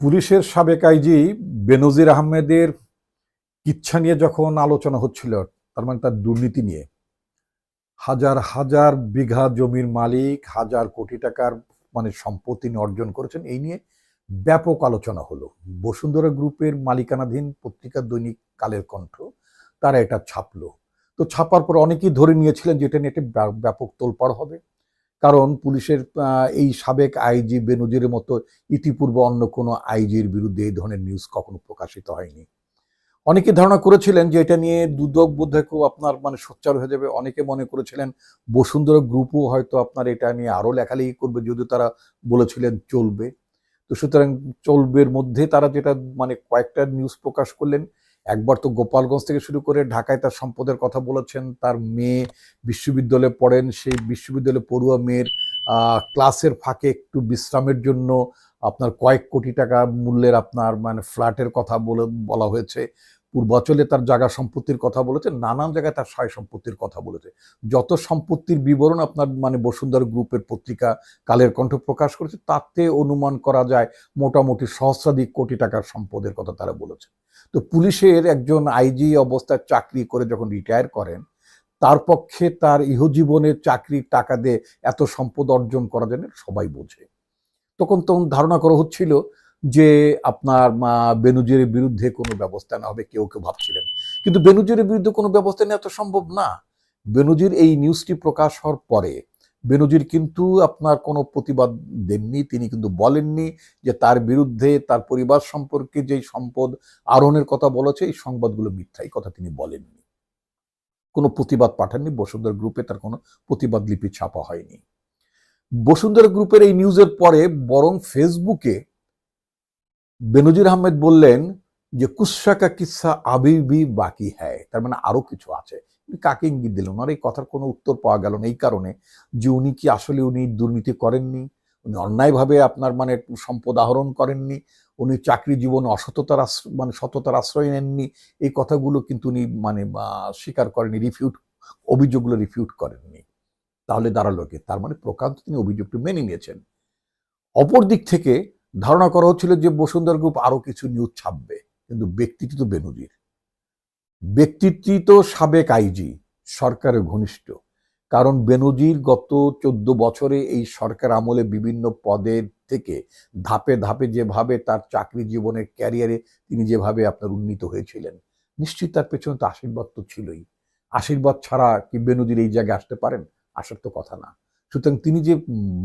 পুলিশের সাবেক আইজি বেনজির আহমেদের ইচ্ছা নিয়ে যখন আলোচনা হচ্ছিল, তার মানে তার দুর্নীতি নিয়ে, হাজার হাজার বিঘা জমির মালিক, হাজার কোটি টাকার মানে সম্পত্তি অর্জন করেছেন, এই নিয়ে ব্যাপক আলোচনা হলো। বসুন্ধরা গ্রুপের মালিকানাধীন পত্রিকা দৈনিক কালের কণ্ঠ, তারা এটা ছাপলো। তো ছাপার পর অনেকেই ধরে নিয়েছিলেন যে এটা নিয়ে একটা ব্যাপ- ব্যাপক তোলপাড় হবে। কারণ পুলিশের এই সাবেক আইজি বেনজিরের মতো ইতিপূর্বে অন্য কোনো আইজির বিরুদ্ধে এই ধরনের নিউজ কখনো প্রকাশিত হয়নি। অনেকে ধারণা করেছিলেন যে এটা নিয়ে দুদক বোধহয় খুব আপনার মানে সোচ্চার হয়ে যাবে। অনেকে মনে করেছিলেন বসুন্ধরা গ্রুপও হয়তো আপনার এটা নিয়ে আরও লেখালেখি করবে যদিও তারা বলেছিলেন চলবে। তো সুতরাং চলবের মধ্যে তারা যেটা মানে কয়েকটা নিউজ প্রকাশ করলেন একবার তো গোপালগঞ্জ থেকে শুরু করে ঢাকায় তার সম্পদের কথা বলেছেন, তার মেয়ে বিশ্ববিদ্যালয়ে পড়েন, সেই বিশ্ববিদ্যালয়ে পড়ুয়া মেয়ের ক্লাসের ফাঁকে একটু বিশ্রামের জন্য আপনার কয়েক কোটি টাকা মূল্যের আপনার মানে ফ্ল্যাটের কথা বলে বলা হয়েছে। পূর্বাচলে তার জায়গা সম্পত্তির কথা বলেছে নানান জায়গায় তার সয় সম্পত্তির কথা বলেছে। যত সম্পত্তির বিবরণ আপনার মানে বসুন্ধরা গ্রুপের পত্রিকা কালের কণ্ঠ প্রকাশ করেছে তাতে অনুমান করা যায় মোটামুটি সহস্রাধিক কোটি টাকার সম্পদের কথা তারা বলেছে। তো পুলিশের একজন আইজি অবস্থায় চাকরি করে যখন রিটায়ার করেন তার পক্ষে তার ইহজীবনের চাকরির টাকা দিয়ে এত সম্পদ অর্জন করা যায় না, সবাই বোঝে। তখন তখন ধারণা করা হচ্ছিল যে আপনার বেনজিরের বিরুদ্ধে কোনো ব্যবস্থা না হবে, কেউ কেউ ভাবছিলেন। কিন্তু বেনজিরের বিরুদ্ধে কোনো ব্যবস্থা নেওয়া তো সম্ভব না। বেনুজির এই নিউজটি প্রকাশ হওয়ার পরে, বেনজির কিন্তু আপনার কোনো প্রতিবাদ দেননি, তিনি কিন্তু বলেননি যে তার বিরুদ্ধে তার পরিবার সম্পর্কে যেই সম্পদ আরোহণের কথা বলেছে এই সংবাদগুলো মিথ্যা, এই কথা তিনি বলেননি। কোনো প্রতিবাদ পাঠাননি, বসুন্ধরা গ্রুপে তার কোনো প্রতিবাদ লিপি ছাপা হয়নি। বসুন্ধরা গ্রুপের এই নিউজের পরে, বরং ফেসবুকে বেনজির আহমেদ বললেন যে কুসাকা কিসা আবিবি বাকি হ্যায়। তার মানে আরও কিছু আছে। কাকে ইঙ্গিত দিলেন? ওনার এই কথার কোনো উত্তর পাওয়া গেল না এই কারণে যে, উনি কি আসলে উনি দুর্নীতি করেননি? উনি অন্যায়ভাবে আপনার মানে সম্পদ আহরণ করেননি? উনি চাকরি জীবনে অসততার আশ্রয় মানে সততার আশ্রয় নেননি? এই কথাগুলো কিন্তু উনি মানে স্বীকার করেনি রিফিউট, অভিযোগগুলো রিফিউট করেননি। তাহলে দাঁড়াল কি? তার মানে প্রকান্ত তিনি অভিযোগটি মেনে নিয়েছেন। অপর দিক থেকে ধারণা করা হচ্ছিল যে বসুন্ধরা গ্রুপ আরও কিছু নিউজ ছাপবে, কিন্তু ব্যক্তিটি তো বেনজির। ব্যক্তিটি তো সাবেক আইজি, সরকারের ঘনিষ্ঠ। কারণ বেনজির গত চোদ্দ বছরে এই সরকার আমলে বিভিন্ন পদের থেকে ধাপে ধাপে যেভাবে তার চাকরি জীবনের ক্যারিয়ারে তিনি যেভাবে আপনার উন্নীত হয়েছিলেন নিশ্চয়ই তার পেছনে তো আশীর্বাদ তো ছিলই। আশীর্বাদ ছাড়া কি বেনজির এই জায়গায় আসতে পারেন? আসার তো কথা না। সুতরাং তিনি যে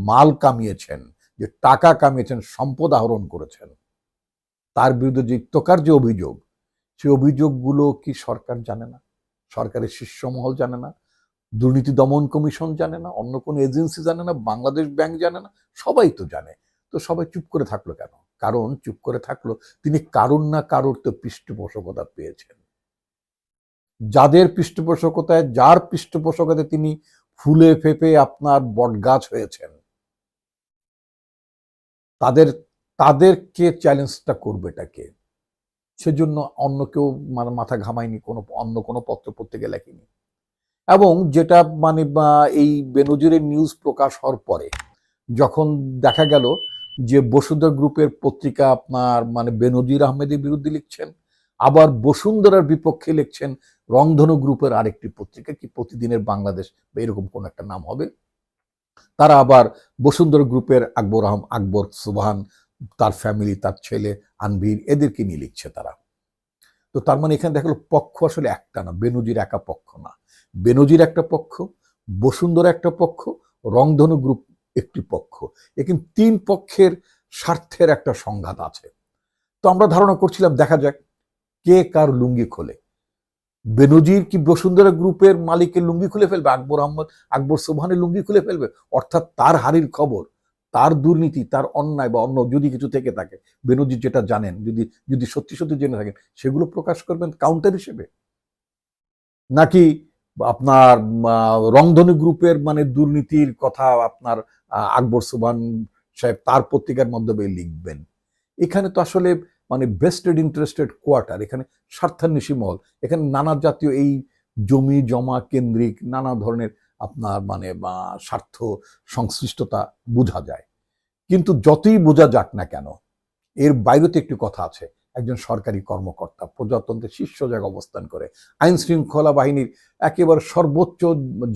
মাল কামিয়েছেন যে টাকা কামিয়েছেন, সম্পদ আহরণ করেছেন। তার বিরুদ্ধে যে তোকার যে অভিযোগ, সেই অভিযোগগুলো কি সরকার জানে না? সরকারের শীর্ষমহল জানে না? দুর্নীতি দমন কমিশন জানে না? অন্য কোনো এজেন্সি জানে না? বাংলাদেশ ব্যাংক জানে না? সবাই তো জানে। তো সবাই চুপ করে থাকল কেন? কারণ চুপ করে থাকল, তিনি কারুর না কারুর তো পৃষ্ঠপোষকতা পেয়েছেন। যাদের পৃষ্ঠপোষকতায়, যার পৃষ্ঠপোষকতায় তিনি ফুলে ফেপে আপনার বটগাছ হয়েছেন। তাদের তাদেরকে চ্যালেঞ্জটা করবেটা কে সেজন্য অন্য কেউ মানে মাথা ঘামায়নি, কোনো, অন্য কোনো পত্র পত্রিকা লেখেনি। এবং যেটা মানে এই বেনজিরের নিউজ প্রকাশ হওয়ার পরে যখন দেখা গেল যে বসুন্ধরা গ্রুপের পত্রিকা আপনার মানে বেনজির আহমেদের বিরুদ্ধে লিখছেন, আবার বসুন্ধরার বিপক্ষে লিখছেন রংধনু গ্রুপের আরেকটি পত্রিকা, কি প্রতিদিনের বাংলাদেশ, বা এরকম কোন একটা নাম হবে? তারা আবার বসুন্ধরা গ্রুপের আকবর আহম, আকবর সুবহান, তার ফ্যামিলি তার ছেলে, আনভীর, এদেরকে নিয়ে লিখছে তারা। তো তার মানে এখানে দেখা পক্ষ আসলে একটা না, বেনজির একা পক্ষ না। বেনজির একটা পক্ষ, বসুন্ধরা একটা পক্ষ, রংধনু গ্রুপ একটি পক্ষ। এখানে তিন পক্ষের স্বার্থের একটা সংঘাত আছে। তো আমরা ধারণা করছিলাম দেখা যাক কে কার লুঙ্গি খোলে। বেনজির কি বসুন্ধরা গ্রুপের মালিকের লুঙ্গি খুলে ফেলবে? আকবর আহমদ আকবর সোবহানের লুঙ্গি খুলে ফেলবে? অর্থাৎ তার হারির খবর তার দুর্নীতি, তার অন্যায় বা অন্য যদি কিছু থেকে থাকে, বেনজির যেটা জানেন, যদি যদি সত্যি সত্যি জেনে থাকেন, সেগুলো প্রকাশ করবেন কাউন্টার হিসেবে? নাকি আপনার রংধনু গ্রুপের মানে দুর্নীতির কথা আপনার আকবর সুবান সাহেব তার পত্রিকার মাধ্যমে লিখবেন? এখানে তো আসলে মানে বেস্টেড ইন্টারেস্টেড কোয়ার্টার এখানে স্বার্থান্বেষী মহল, এখানে নানা জাতীয় এই জমি জমা কেন্দ্রিক নানা ধরনের আপনার মানে স্বার্থ সংশ্লিষ্টতা বোঝা যায়। কিন্তু যতই বোঝা যাক না কেন, এর বাইরেতে একটি কথা আছে, একজন সরকারি কর্মকর্তা, প্রজাতন্ত্রের শীর্ষ জায়গায় অবস্থান করে, আইন শৃঙ্খলা বাহিনীর একেবারে সর্বোচ্চ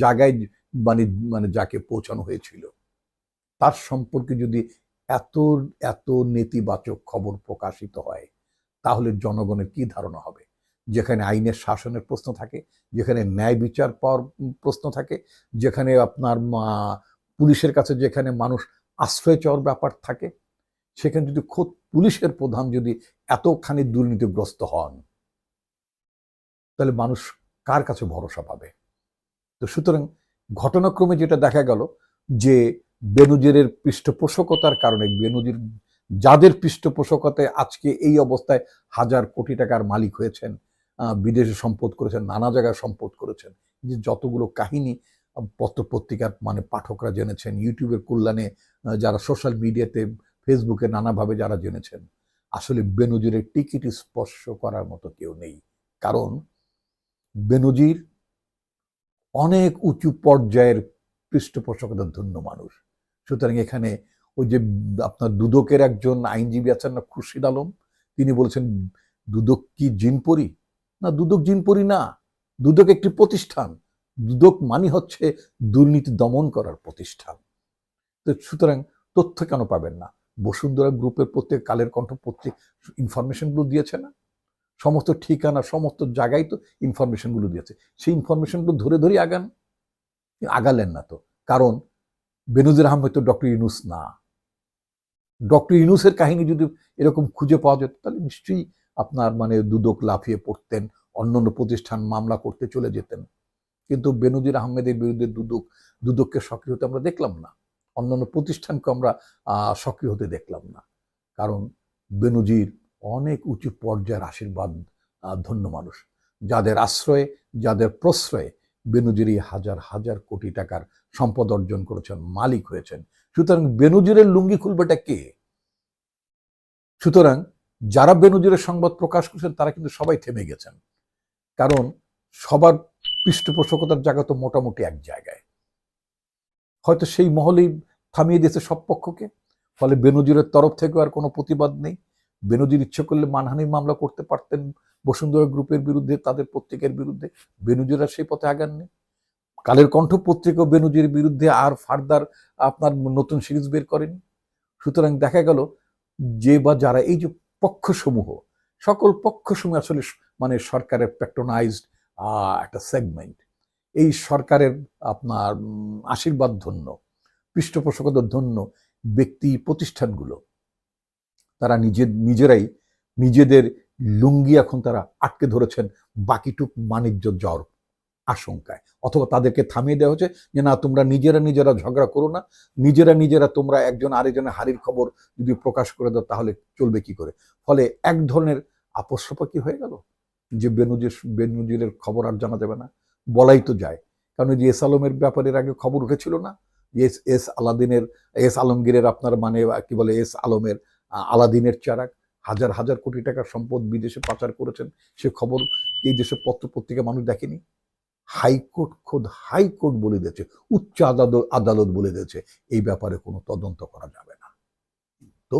জায়গায় মানে মানে যাকে পৌঁছানো হয়েছিল, তার সম্পর্কে যদি এত এত নেতিবাচক খবর প্রকাশিত হয়, তাহলে জনগণের কি ধারণা হবে? যেখানে আইনের শাসনের প্রশ্ন থাকে, যেখানে ন্যায় বিচার পাওয়ার প্রশ্ন থাকে, যেখানে আপনার পুলিশের কাছে যেখানে মানুষ আশ্রয় চাওয়ার ব্যাপার থাকে, সেখানে যদি খোদ পুলিশের প্রধান যদি এতখানি দুর্নীতিগ্রস্ত হন, তাহলে মানুষ কার কাছে ভরসা পাবে? তো সুতরাং ঘটনাক্রমে যেটা দেখা গেল যে বেনুজিরের পৃষ্ঠপোষকতার কারণে, বেনুজির যাদের পৃষ্ঠপোষকতায় আজকে এই অবস্থায় হাজার কোটি টাকার মালিক হয়েছেন বিদেশে সম্পদ করেছেন, নানা জায়গায় সম্পদ করেছেন, যে যতগুলো কাহিনী পত্রপত্রিকার মানে পাঠকরা জেনেছেন, ইউটিউবের কল্যাণে যারা সোশ্যাল মিডিয়াতে, ফেসবুকে নানাভাবে যারা জেনেছেন, আসলে বেনজিরের টিকিট স্পর্শ করার মতো কেউ নেই। কারণ বেনজির অনেক উঁচু পর্যায়ের পৃষ্ঠপোষকতার ধন্য মানুষ। সুতরাং এখানে ওই যে আপনার দুদকের একজন আইনজীবী আছেন না, খুরশিদ আলম, তিনি বলেছেন, দুদক কি জিনপরি? না, দুদক জিনপরি না। দুদক একটি প্রতিষ্ঠান। দুদক মানে হচ্ছে দুর্নীতি দমন করার প্রতিষ্ঠান। তো সুতরাং তথ্য কেন পাবেন না? বসুন্ধরা গ্রুপের প্রত্যেক কালের কণ্ঠ প্রত্যেক ইনফরমেশনগুলো দিয়েছে না? সমস্ত ঠিকানা, সমস্ত জায়গায় তো ইনফরমেশনগুলো দিয়েছে। সেই ইনফরমেশনগুলো ধরে ধরে আগান। আগালেন না তো। কারণ বেনজির আহমেদ তো ডক্টর ইউনুস না। ডক্টর ইউনুসের কাহিনী যদি এরকম খুঁজে পাওয়া যেত, তাহলে নিশ্চয়ই আপনার মানে দুদক লাফিয়ে পড়তেন অন্য অন্য প্রতিষ্ঠান মামলা করতে চলে যেতেন। কিন্তু বেনজির আহমেদের বিরুদ্ধে দুদক, দুদককে সক্রিয় হতে আমরা দেখলাম না। অন্যান্য প্রতিষ্ঠানকে আমরা সক্রিয় হতে দেখলাম না। কারণ বেনজির অনেক উঁচু পর্যায়ের আশীর্বাদ ধন্য মানুষ। যাদের আশ্রয়ে, যাদের প্রশ্রয়ে বেনজির এই হাজার হাজার কোটি টাকার সম্পদ অর্জন করেছেন, মালিক হয়েছেন। সুতরাং বেনজিরের লুঙ্গি খুলবেটা কে? সুতরাং যারা বেনজিরের সংবাদ প্রকাশ করছেন, তারা কিন্তু সবাই থেমে গেছেন। কারণ সবার পৃষ্ঠপোষকতার জায়গা তো মোটামুটি এক জায়গায়। হয়তো সেই মহলেই থামিয়ে দিয়েছে সব পক্ষকে, ফলে বেনজিরের তরফ থেকে আর কোনো প্রতিবাদ নেই। বেনজির ইচ্ছে করলে মানহানির মামলা করতে পারতেন বসুন্ধরা গ্রুপের বিরুদ্ধে, তাদের প্রত্যেকের বিরুদ্ধে। বেনজিরা সেই পথে আগাননি। কালের কণ্ঠ পত্রিকা বেনজির বিরুদ্ধে আর ফার্দার আপনার নতুন সিরিজ বের করেন। সুতরাং দেখা গেল যে বা যারা এই যে পক্ষসমূহ, সকল পক্ষসমূহ আসলে মানে সরকারের প্যাট্রোনাইজড একটা সেগমেন্ট এই সরকারের আপনার আশীর্বাদ ধন্য পৃষ্ঠপোষকতার ধন্য ব্যক্তি প্রতিষ্ঠানগুলো। তারা নিজে নিজেরাই নিজেদের লুঙ্গি এখন তারা আটকে ধরেছেন বাকিটুক বাণিজ্য জ্বর আশঙ্কায়। অথবা তাদেরকে থামিয়ে দেওয়া হচ্ছে যে, না, তোমরা নিজেরা নিজেরা ঝগড়া করো না। নিজেরা নিজেরা তোমরা একজন আরেকজনের হারির খবর যদি প্রকাশ করে দাও, তাহলে চলবে কি করে? ফলে এক ধরনের আপস্যপাকি হয়ে গেল যে, বেনজির, বেনুজিরের খবর আর জানা যাবে না। বলাই তো যায়। কারণ যে এস আলমের ব্যাপারে এর আগে খবর উঠেছিল না? এস এস আলাদিনের, এস আলমগীরের আপনার মানে কি বলে, এস আলমের আলাদিনের চারাক হাজার হাজার কোটি টাকার সম্পদ বিদেশে পাচার করেছেন। সে খবর এই দেশের পত্র পত্রিকা মানুষ দেখেনি। হাইকোর্ট খোদ হাইকোর্ট বলে দিয়েছে, উচ্চ আদালত আদালত বলে দিয়েছে, এই ব্যাপারে কোনো তদন্ত করা যাবে না। তো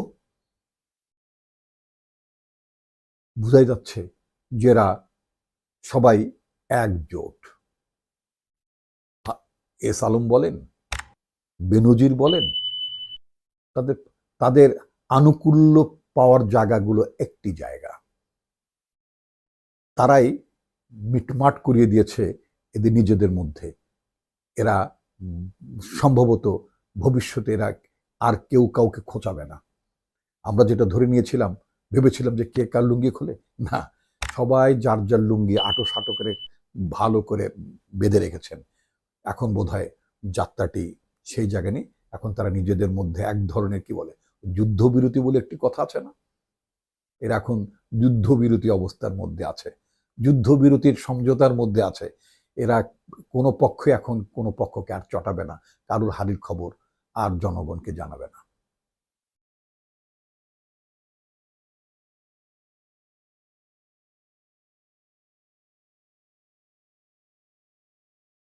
বোঝাই যাচ্ছে যেরা সবাই একজোট। এস আলম বলেন, বেনজির বলেন, তাদের তাদের আনুকূল্য পাওয়ার জায়গাগুলো একটি জায়গা। তারাই মিটমাট করিয়ে দিয়েছে এদের নিজেদের মধ্যে। এরা সম্ভবত ভবিষ্যতে এরা আর কেউ কাউকে খোঁচাবে না। আমরা যেটা ধরে নিয়েছিলাম, ভেবেছিলাম যে কে কার লুঙ্গি খোলে? না, সবাই যার যার লুঙ্গি আটো সাটো করে, ভালো করে বেঁধে রেখেছেন। এখন বোধহয় যাত্রাটি সেই জায়গা নেই। এখন তারা নিজেদের মধ্যে এক ধরনের কি বলে, যুদ্ধবিরতি বলে একটি কথা আছে না? এরা এখন যুদ্ধবিরতি অবস্থার মধ্যে আছে। যুদ্ধবিরতির সমঝোতার মধ্যে আছে। এরা কোনো পক্ষ এখন কোনো পক্ষকে আর চটাবে না। কারুর হারির খবর আর জনগণকে জানাবে না।